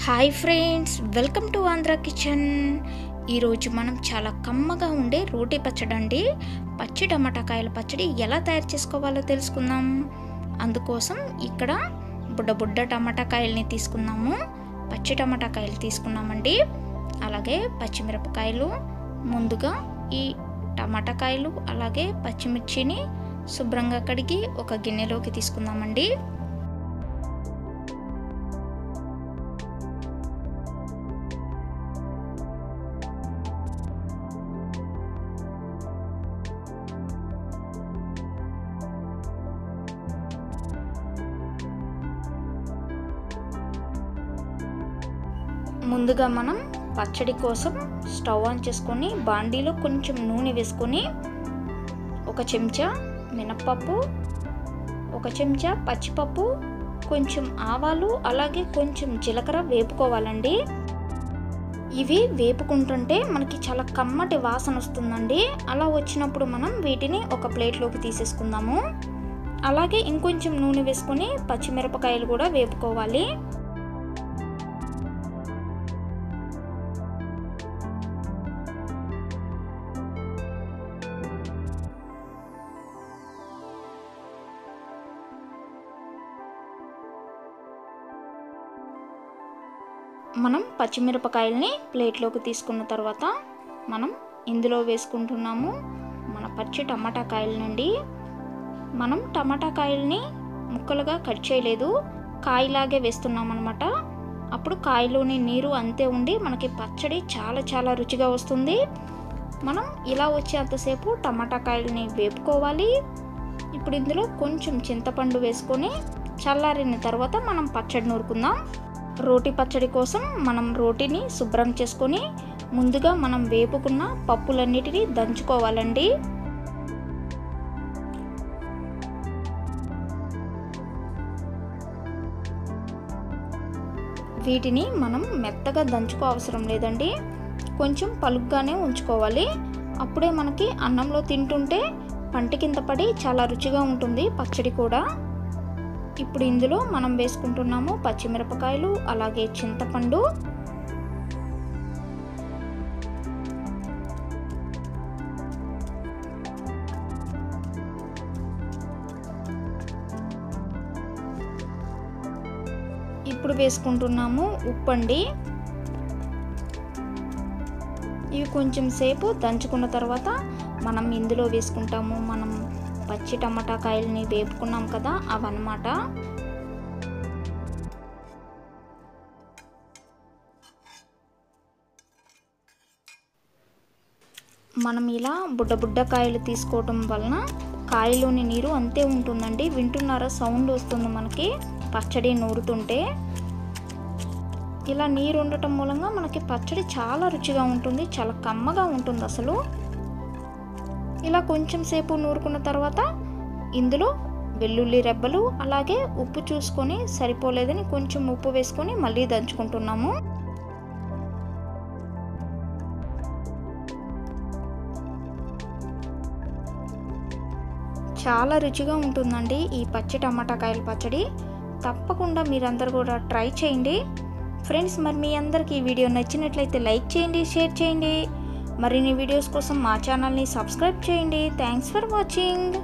Hi friends welcome to Andhra kitchen. ఈరోజు మనం చాలా కమ్మగా ఉండే రోటీ పచ్చడి అండి. పచ్చి టమాటాకాయల పచ్చడి ఎలా తయారు చేసుకోవాలో తెలుసుకుందాం. అందుకోసం ఇక్కడ బుడ్డ బుడ్డ టమాటాకాయల్ని తీసుకున్నాము పచ్చి టమాటాకాయలు తీసుకున్నామండి. అలాగే పచ్చిమిరపకాయలు ముందుగా ఈ టమాటాకాయలు అలాగే పచ్చిమిర్చిని శుభ్రంగా కడిగి ఒక గిన్నెలోకి తీసుకుందామండి. ముందుగా మనం పచ్చడి కోసం స్టవ్ ఆన్ చేసుకొని బాండీలో కొంచెం నూనె వేసుకొని ఒక చెంచా మినప్పప్పు ఒక చెంచా పచ్చిపప్పు కొంచెం ఆవాలు అలాగే కొంచెం జీలకర్ర వేపుకోవాలండి. ఇవి వేపుకుంటుంటే మనకి చాలా కమ్మటి వాసన వస్తుందండి. అలా వచ్చినప్పుడు మనం వీటిని ఒక ప్లేట్లోకి తీసేసుకుందాము. అలాగే ఇంకొంచెం నూనె వేసుకొని పచ్చిమిరపకాయలు కూడా వేపుకోవాలి. మనం పచ్చిమిరపకాయల్ని ప్లేట్లోకి తీసుకున్న తర్వాత మనం ఇందులో వేసుకుంటున్నాము మన పచ్చి టమాటా కాయల నుండి. మనం టమాటా కాయల్ని ముక్కలుగా కట్ చేయలేదు. కాయలాగే వేస్తున్నాం అనమాట అప్పుడు కాయలోని నీరు అంతే ఉండి మనకి పచ్చడి చాలా చాలా రుచిగా వస్తుంది. మనం ఇలా వచ్చేంతసేపు టమాటా కాయల్ని వేపుకోవాలి. ఇప్పుడు ఇందులో కొంచెం చింతపండు వేసుకొని చల్లారిన తర్వాత మనం పచ్చడి నూరుకుందాం. రోటి పచ్చడి కోసం మనం రోటిని శుభ్రం చేసుకొని ముందుగా మనం వేపుకున్న పప్పులన్నిటినీ దంచుకోవాలండి. వీటిని మనం మెత్తగా దంచుకో అవసరం లేదండి. కొంచెం పలుగ్గానే ఉంచుకోవాలి. అప్పుడే మనకి అన్నంలో తింటుంటే పంట కింద పడి చాలా రుచిగా ఉంటుంది పచ్చడి కూడా. ఇప్పుడు ఇందులో మనం వేసుకుంటున్నాము పచ్చిమిరపకాయలు అలాగే చింతపండు. ఇప్పుడు వేసుకుంటున్నాము ఉప్పు అండి ఇవి కొంచెం సేపు దంచుకున్న తర్వాత మనం ఇందులో వేసుకుంటాము. మనం పచ్చి టమాటా కాయల్ని వేపుకున్నాం కదా అవన్నమాట. మనం ఇలా బుడ్డ బుడ్డ కాయలు తీసుకోవటం వలన కాయలోని నీరు అంతే ఉంటుందండి. వింటున్నారా? సౌండ్ వస్తుంది మనకి. పచ్చడి నూరుతుంటే. ఇలా నీరు ఉండటం మూలంగా మనకి పచ్చడి చాలా రుచిగా ఉంటుంది చాలా కమ్మగా ఉంటుంది అసలు. ఇలా కొంచెం సేపు నూరుకున్న తర్వాత ఇందులో వెల్లుల్లి రెబ్బలు అలాగే ఉప్పు చూసుకొని సరిపోలేదని కొంచెం ఉప్పు వేసుకొని మళ్ళీ దంచుకుంటున్నాము. చాలా రుచిగా ఉంటుందండి ఈ పచ్చి టమాటా కాయల పచ్చడి. తప్పకుండా మీరందరూ కూడా ట్రై చేయండి. ఫ్రెండ్స్ మరి మీ అందరికీ ఈ వీడియో నచ్చినట్లయితే లైక్ చేయండి షేర్ చేయండి. మరిన్ని వీడియోస్ కోసం మా ఛానల్ని సబ్స్క్రైబ్ చేయండి. Thanks for watching